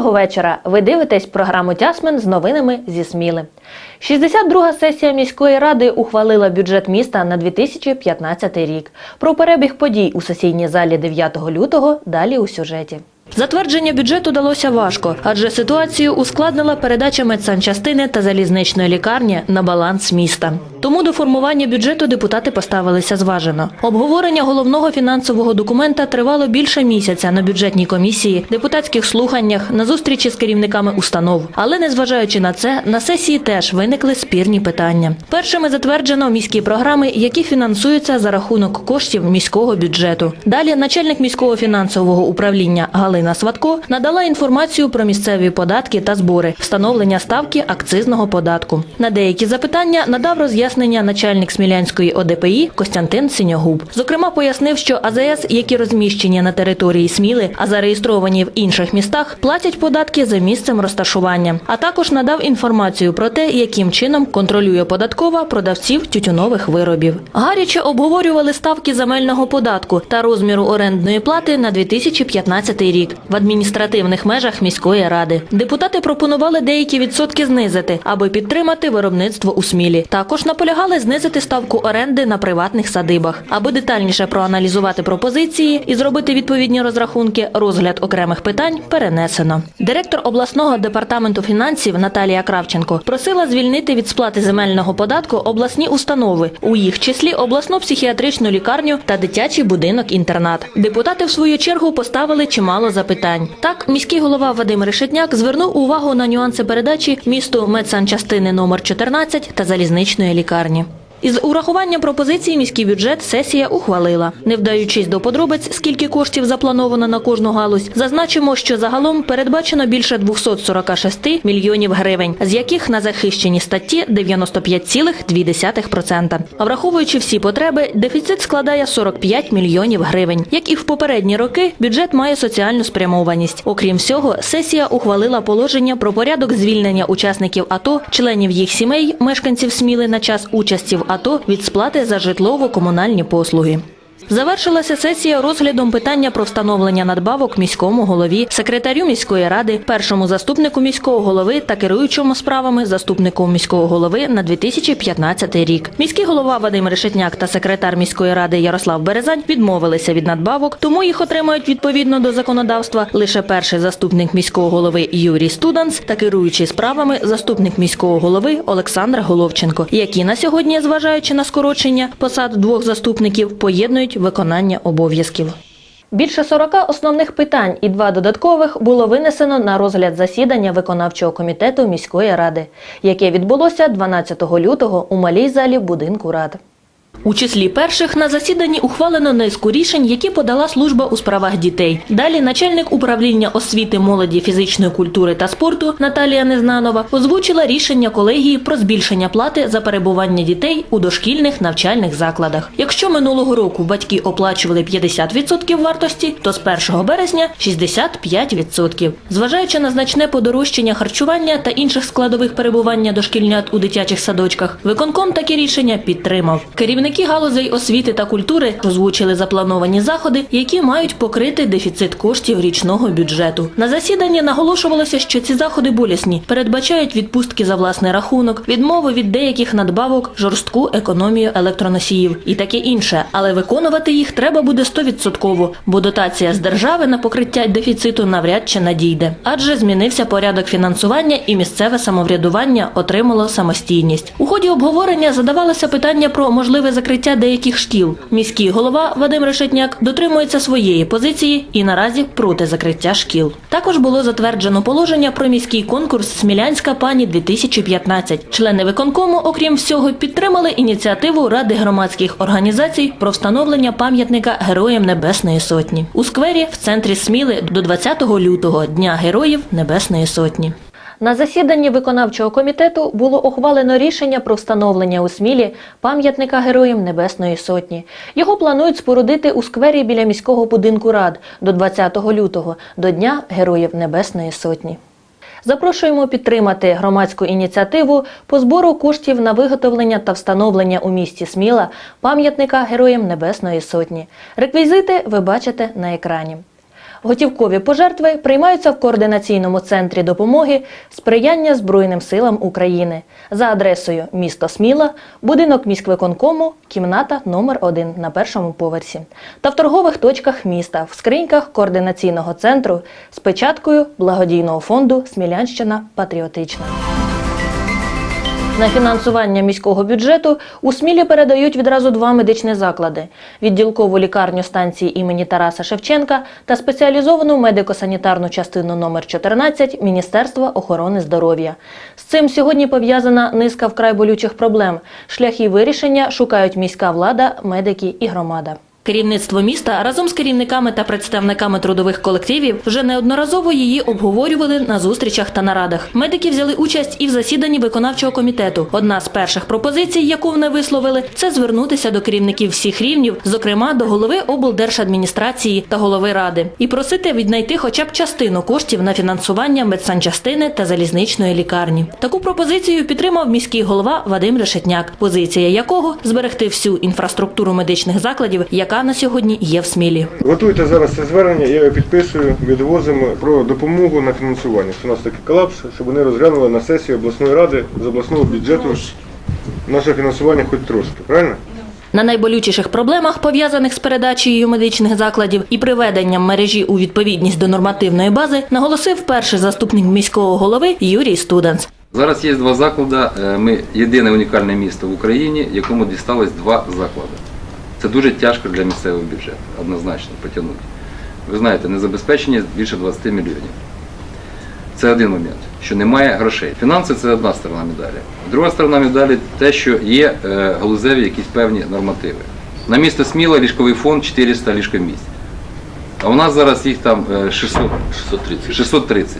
Доброго вечора. Ви дивитесь програму Тясмен з новинами зі Сміли. 62-га сесія міської ради ухвалила бюджет міста на 2015 рік. Про перебіг подій у сесійній залі 9 лютого далі у сюжеті. Затвердження бюджету далося важко, адже ситуацію ускладнила передача медсанчастини та залізничної лікарні на баланс міста. Тому до формування бюджету депутати поставилися зважено. Обговорення головного фінансового документа тривало більше місяця на бюджетній комісії, депутатських слуханнях, на зустрічі з керівниками установ. Але незважаючи на це, на сесії теж виникли спірні питання. Першими затверджено міські програми, які фінансуються за рахунок коштів міського бюджету. Далі начальник міського фінансового управління Галина Сватко надала інформацію про місцеві податки та збори, встановлення ставки акцизного податку. На деякі запитання надав роз'яснення начальник Смілянської ОДПІ Костянтин Синьогуб. Зокрема, пояснив, що АЗС, які розміщені на території Сміли, а зареєстровані в інших містах, платять податки за місцем розташування. А також надав інформацію про те, яким чином контролює податкова продавців тютюнових виробів. Гаряче обговорювали ставки земельного податку та розміру орендної плати на 2015 рік в адміністративних межах міської ради. Депутати пропонували деякі відсотки знизити, аби підтримати виробництво у Смілі. Також наполягали знизити ставку оренди на приватних садибах, аби детальніше проаналізувати пропозиції і зробити відповідні розрахунки. Розгляд окремих питань перенесено. Директор обласного департаменту фінансів Наталія Кравченко просила звільнити від сплати земельного податку обласні установи, у їх числі обласну психіатричну лікарню та дитячий будинок-інтернат. Депутати в свою чергу поставили чимало запитань. Так, міський голова Вадим Решетняк звернув увагу на нюанси передачі місту медсанчастини номер 14 та залізничної лікарні. Із урахуванням пропозицій міський бюджет сесія ухвалила. Не вдаючись до подробиць, скільки коштів заплановано на кожну галузь, зазначимо, що загалом передбачено більше 246 мільйонів гривень, з яких на захищені статті 95,2%. А враховуючи всі потреби, дефіцит складає 45 мільйонів гривень. Як і в попередні роки, бюджет має соціальну спрямованість. Окрім всього, сесія ухвалила положення про порядок звільнення учасників АТО, членів їх сімей, мешканців Сміли на час участі в АТО від сплати за житлово-комунальні послуги. Завершилася сесія розглядом питання про встановлення надбавок міському голові, секретарю міської ради, першому заступнику міського голови та керуючому справами заступнику міського голови на 2015 рік. Міський голова Вадим Решетняк та секретар міської ради Ярослав Березань відмовилися від надбавок, тому їх отримають відповідно до законодавства лише перший заступник міського голови Юрій Студанс та керуючий справами заступник міського голови Олександр Головченко, які на сьогодні, зважаючи на скорочення посад двох заступників, поєднують виконання обов'язків. Більше 40 основних питань і два додаткових було винесено на розгляд засідання виконавчого комітету міської ради, яке відбулося 12 лютого у малій залі будинку рад. У числі перших на засіданні ухвалено низку рішень, які подала служба у справах дітей. Далі начальник управління освіти, молоді, фізичної культури та спорту Наталія Незнанова озвучила рішення колегії про збільшення плати за перебування дітей у дошкільних навчальних закладах. Якщо минулого року батьки оплачували 50% вартості, то з 1 березня 65%. Зважаючи на значне подорожчання харчування та інших складових перебування дошкільнят у дитячих садочках, виконком таке рішення підтримав. Керівники галузей освіти та культури озвучили заплановані заходи, які мають покрити дефіцит коштів річного бюджету. На засіданні наголошувалося, що ці заходи болісні, передбачають відпустки за власний рахунок, відмови від деяких надбавок, жорстку економію електроносіїв і таке інше. Але виконувати їх треба буде 100%, бо дотація з держави на покриття дефіциту навряд чи надійде. Адже змінився порядок фінансування і місцеве самоврядування отримало самостійність. У ході обговорення задавалося питання про можливе закриття деяких шкіл. Міський голова Вадим Решетняк дотримується своєї позиції і наразі проти закриття шкіл. Також було затверджено положення про міський конкурс Смілянська пані 2015 Члени виконкому, окрім всього, підтримали ініціативу Ради громадських організацій про встановлення пам'ятника Героям Небесної Сотні у сквері в центрі Сміли до 20 лютого Дня Героїв Небесної Сотні. На засіданні виконавчого комітету було ухвалено рішення про встановлення у Смілі пам'ятника Героям Небесної Сотні. Його планують спорудити у сквері біля міського будинку рад до 20 лютого, до Дня Героїв Небесної Сотні. Запрошуємо підтримати громадську ініціативу по збору коштів на виготовлення та встановлення у місті Сміла пам'ятника Героям Небесної Сотні. Реквізити ви бачите на екрані. Готівкові пожертви приймаються в координаційному центрі допомоги сприяння Збройним силам України за адресою місто Сміла, будинок міськвиконкому, кімната номер 1 на першому поверсі та в торгових точках міста в скриньках координаційного центру з печаткою благодійного фонду Смілянщина Патріотична. На фінансування міського бюджету у Смілі передають відразу два медичні заклади: відділкову лікарню станції імені Тараса Шевченка та спеціалізовану медико-санітарну частину номер 14 Міністерства охорони здоров'я. З цим сьогодні пов'язана низка вкрай болючих проблем. Шляхи вирішення шукають міська влада, медики і громада. Керівництво міста разом з керівниками та представниками трудових колективів вже неодноразово її обговорювали на зустрічах та нарадах. Медики взяли участь і в засіданні виконавчого комітету. Одна з перших пропозицій, яку вони висловили, це звернутися до керівників всіх рівнів, зокрема до голови облдержадміністрації та голови ради, і просити віднайти хоча б частину коштів на фінансування медсанчастини та залізничної лікарні. Таку пропозицію підтримав міський голова Вадим Решетняк, позиція якого зберегти всю інфраструктуру медичних закладів, яка на сьогодні є в Смілі. Готуйте зараз це звернення, я його підписую, відвозимо про допомогу на фінансування. Що у нас такий колапс, щоб вони розглянули на сесії обласної ради з обласного бюджету наше фінансування хоч трошки, правильно? На найболючіших проблемах, пов'язаних з передачею медичних закладів і приведенням мережі у відповідність до нормативної бази, наголосив перший заступник міського голови Юрій Студанс. Зараз є два заклади. Е, Ми єдине унікальне місто в Україні, якому дісталось два заклади. Це дуже тяжко для місцевого бюджету, однозначно потягнути. Ви знаєте, незабезпечення більше 20 мільйонів. Це один момент, що немає грошей. Фінанси це одна сторона медалі. Друга сторона медалі те, що є е, галузеві якісь певні нормативи. На місто Сміла ліжковий фонд 400 ліжкомісць. А у нас зараз їх там е, 600, 630. 630.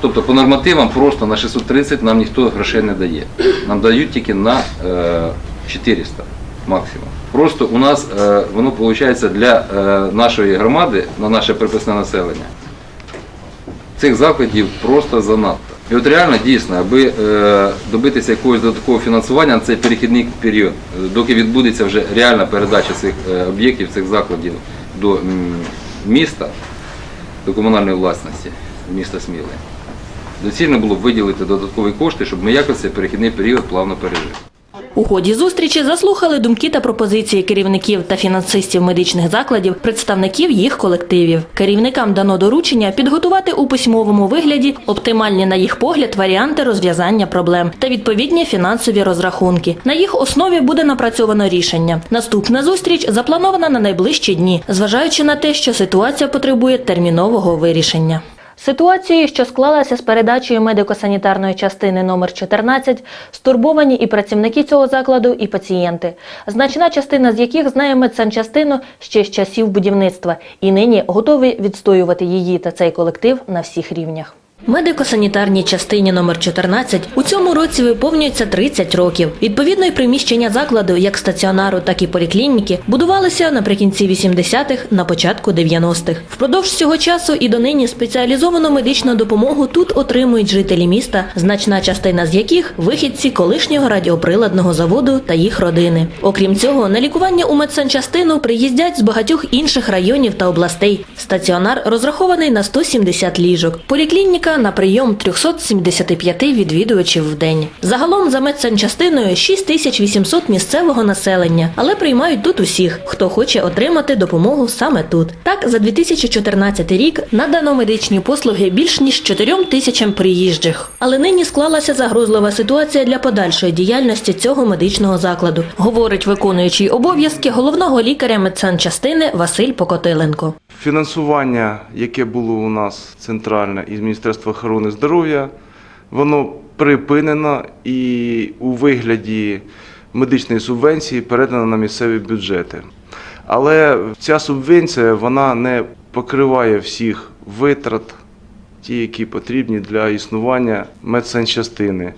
Тобто по нормативам просто на 630 нам ніхто грошей не дає. Нам дають тільки на е, 400 максимум. Просто у нас е, воно виходить для е, нашої громади, на наше приписне населення, цих закладів просто занадто. І от реально дійсно, аби е, добитися якогось додаткового фінансування на цей перехідний період, доки відбудеться вже реальна передача цих об'єктів, цих закладів до міста, до комунальної власності міста Сміли, доцільно було б виділити додаткові кошти, щоб ми якось цей перехідний період плавно пережили. У ході зустрічі заслухали думки та пропозиції керівників та фінансистів медичних закладів, представників їх колективів. Керівникам дано доручення підготувати у письмовому вигляді оптимальні на їх погляд варіанти розв'язання проблем та відповідні фінансові розрахунки. На їх основі буде напрацьовано рішення. Наступна зустріч запланована на найближчі дні, зважаючи на те, що ситуація потребує термінового вирішення. Ситуацією, що склалася з передачею медико-санітарної частини номер 14, стурбовані і працівники цього закладу, і пацієнти. Значна частина з яких знає медсанчастину ще з часів будівництва і нині готові відстоювати її та цей колектив на всіх рівнях. Медико-санітарній частині номер 14 у цьому році виповнюється 30 років. Відповідно, й приміщення закладу, як стаціонару, так і поліклініки, будувалися наприкінці 80-х, на початку 90-х. Впродовж цього часу і донині спеціалізовану медичну допомогу тут отримують жителі міста, значна частина з яких вихідці колишнього радіоприладного заводу та їх родини. Окрім цього, на лікування у медсанчастину приїздять з багатьох інших районів та областей. Стаціонар розрахований на 170 ліжок. Поліклініка на прийом 375 відвідувачів в день. Загалом за медсанчастиною 6800 місцевого населення, але приймають тут усіх, хто хоче отримати допомогу саме тут. Так, за 2014 рік надано медичні послуги більш ніж 4 тисячам приїжджих. Але нині склалася загрозлива ситуація для подальшої діяльності цього медичного закладу, говорить виконуючий обов'язки головного лікаря медсанчастини Василь Покотиленко. Фінансування, яке було у нас центральне із Міністерства охорони здоров'я, воно припинено і у вигляді медичної субвенції передано на місцеві бюджети. Але ця субвенція вона не покриває всіх витрат, ті, які потрібні для існування медсанчастини.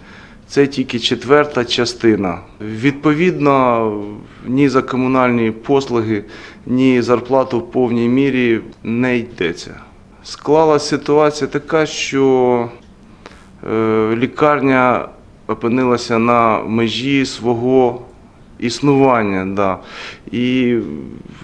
Це тільки четверта частина. Відповідно, ні за комунальні послуги, ні зарплату в повній мірі не йдеться. Склалася ситуація така, що е, лікарня опинилася на межі свого існування. Да. І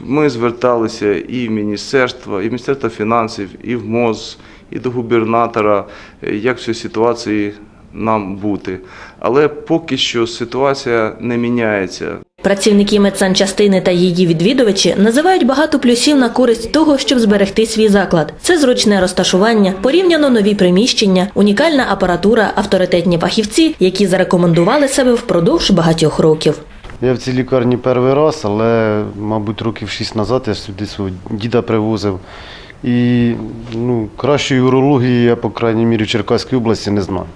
ми зверталися і в міністерство, і в Міністерство фінансів, і в МОЗ, і до губернатора, як в цій ситуації нам бути. Але поки що ситуація не міняється. Працівники медсанчастини та її відвідувачі називають багато плюсів на користь того, щоб зберегти свій заклад. Це зручне розташування, порівняно нові приміщення, унікальна апаратура, авторитетні фахівці, які зарекомендували себе впродовж багатьох років. Я в цій лікарні перший раз, але, мабуть, років шість назад я сюди свого діда привозив. І ну, кращої урології я, по крайній мірі, в Черкаській області не знаю.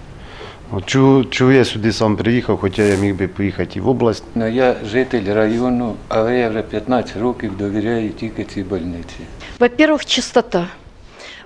От Чого, чого я сюди сам приїхав, хоча я міг би поїхати і в область. Ну, я житель району, але я вже 15 років довіряю тільки цій больниці. Во-первых, чистота.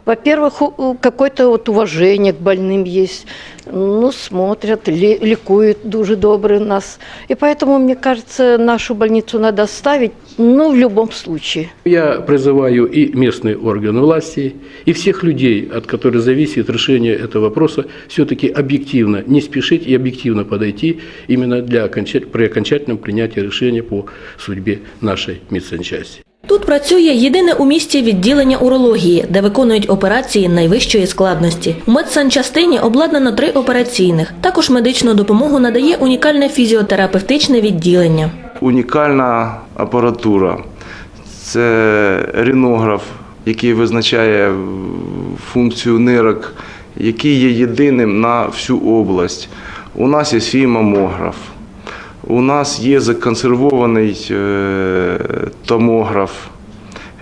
Во-первых, у- у- какое-то вот уважение к больным есть. Ну, смотрят, ле- ликуют дуже добры нас. И поэтому, мне кажется, нашу больницу надо ставить, ну, в любом случае. Я призываю и местные органы власти, и всех людей, от которых зависит решение этого вопроса, все-таки объективно не спешить и объективно подойти именно для окончат- при окончательном принятии решения по судьбе нашей медсанчасти. Тут працює єдине у місті відділення урології, де виконують операції найвищої складності. У медсанчастині обладнано три операційних. Також медичну допомогу надає унікальне фізіотерапевтичне відділення. Унікальна апаратура. Це рінограф, який визначає функцію нирок, який є єдиним на всю область. У нас є свій мамограф. У нас є законсервований е, томограф,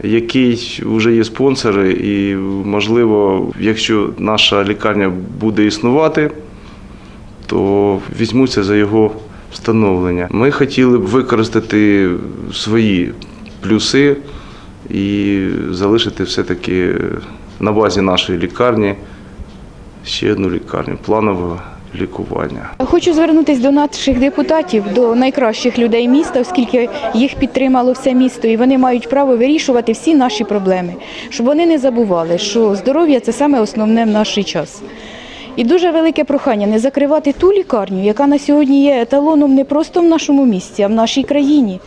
який вже є спонсори, і, можливо, якщо наша лікарня буде існувати, то візьмуться за його встановлення. Ми хотіли б використати свої плюси і залишити все-таки на базі нашої лікарні ще одну лікарню планового лікування. Хочу звернутися до наших депутатів, до найкращих людей міста, оскільки їх підтримало все місто, і вони мають право вирішувати всі наші проблеми, щоб вони не забували, що здоров'я це саме основне в наш час. І дуже велике прохання не закривати ту лікарню, яка на сьогодні є еталоном не просто в нашому місті, а в нашій країні.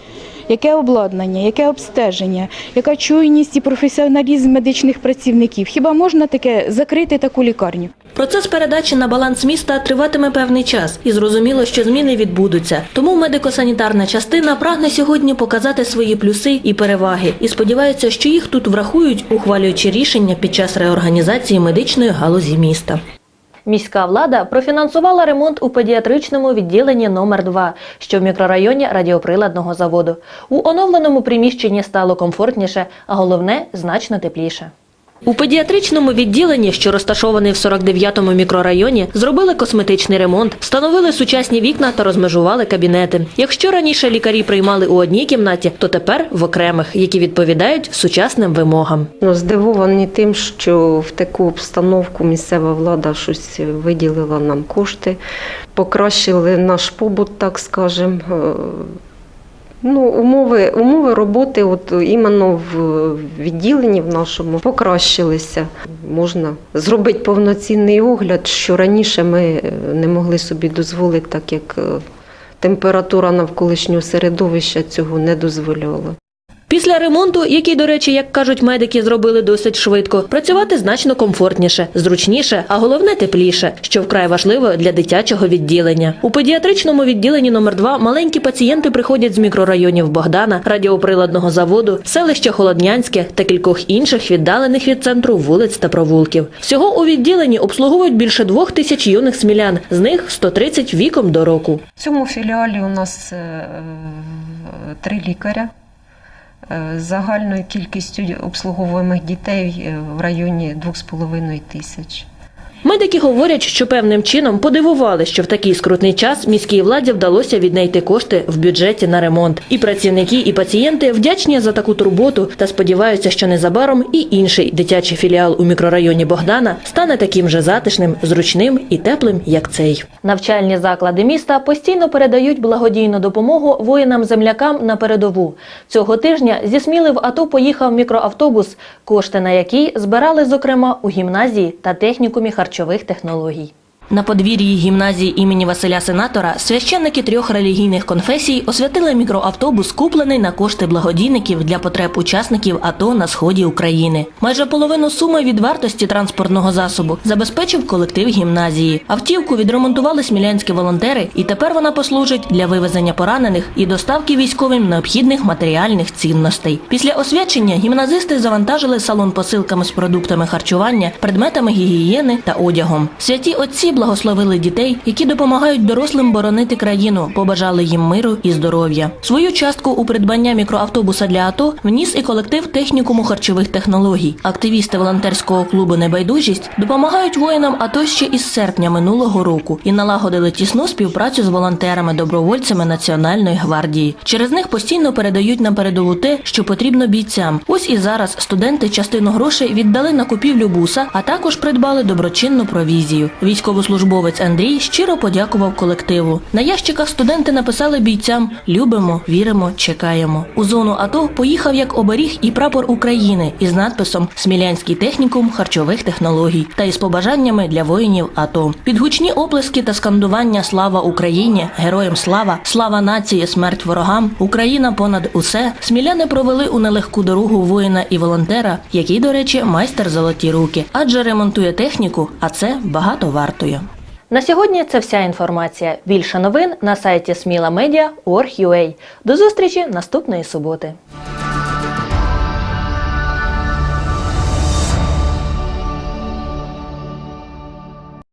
Яке обладнання, яке обстеження, яка чуйність і професіоналізм медичних працівників? Хіба можна таке закрити таку лікарню? Процес передачі на баланс міста триватиме певний час, і зрозуміло, що зміни відбудуться. Тому медико-санітарна частина прагне сьогодні показати свої плюси і переваги, і сподівається, що їх тут врахують, ухвалюючи рішення під час реорганізації медичної галузі міста. Міська влада профінансувала ремонт у педіатричному відділенні номер 2 що в мікрорайоні радіоприладного заводу. У оновленому приміщенні стало комфортніше, а головне значно тепліше. У педіатричному відділенні, що розташований в 49-му мікрорайоні, зробили косметичний ремонт, встановили сучасні вікна та розмежували кабінети. Якщо раніше лікарі приймали у одній кімнаті, то тепер в окремих, які відповідають сучасним вимогам. Ну, здивовані тим, що в таку обстановку місцева влада щось виділила нам кошти, покращили наш побут, так скажемо. Ну, умови, умови роботи, от іменно в відділенні в нашому покращилися. Можна зробити повноцінний огляд, що раніше ми е, не могли собі дозволити, так як е, температура навколишнього середовища цього не дозволяла. Після ремонту, який, до речі, як кажуть медики, зробили досить швидко, працювати значно комфортніше, зручніше, а головне тепліше, що вкрай важливо для дитячого відділення. У педіатричному відділенні номер 2 маленькі пацієнти приходять з мікрорайонів Богдана, радіоприладного заводу, селища Холоднянське та кількох інших віддалених від центру вулиць та провулків. Всього у відділенні обслуговують більше двох тисяч юних смілян, з них 130 віком до року. В цьому філіалі у нас е, три лікаря. Е, Загальною кількістю обслуговуємих дітей е, в районі 2,5 тисяч. Медики говорять, що певним чином подивували, що в такий скрутний час міській владі вдалося віднайти кошти в бюджеті на ремонт. І працівники, і пацієнти вдячні за таку турботу та сподіваються, що незабаром і інший дитячий філіал у мікрорайоні Богдана стане таким же затишним, зручним і теплим, як цей. Навчальні заклади міста постійно передають благодійну допомогу воїнам-землякам на передову. Цього тижня зі Сміли в АТО поїхав мікроавтобус, кошти на який збирали, зокрема, у гімназії та технікумі харчових технологій. На подвір'ї гімназії імені Василя Сенатора священники трьох релігійних конфесій освятили мікроавтобус, куплений на кошти благодійників для потреб учасників АТО на сході України. Майже половину суми від вартості транспортного засобу забезпечив колектив гімназії. Автівку відремонтували смілянські волонтери, і тепер вона послужить для вивезення поранених і доставки військовим необхідних матеріальних цінностей. Після освячення гімназисти завантажили салон посилками з продуктами харчування, предметами гігієни та одягом. Святі отці благословили дітей, які допомагають дорослим боронити країну, побажали їм миру і здоров'я. Свою частку у придбання мікроавтобуса для АТО вніс і колектив технікуму харчових технологій. Активісти волонтерського клубу Небайдужість допомагають воїнам АТО ще із серпня минулого року і налагодили тісну співпрацю з волонтерами, добровольцями Національної гвардії. Через них постійно передають на передову те, що потрібно бійцям. Ось і зараз студенти частину грошей віддали на купівлю буса, а також придбали доброчинну провізію. Військовослужбовець Андрій щиро подякував колективу. На ящиках студенти написали бійцям: любимо, віримо, чекаємо. У зону АТО поїхав як оберіг і прапор України із надписом Смілянський технікум харчових технологій та із побажаннями для воїнів АТО. Під гучні оплески та скандування Слава Україні! Героям слава! Слава нації! Смерть ворогам! Україна понад усе! Сміляни провели у нелегку дорогу воїна і волонтера, який, до речі, майстер золоті руки, адже ремонтує техніку, а це багато вартує. На сьогодні це вся інформація. Більше новин на сайті Сміла smilamedia.org.ua. До зустрічі наступної суботи.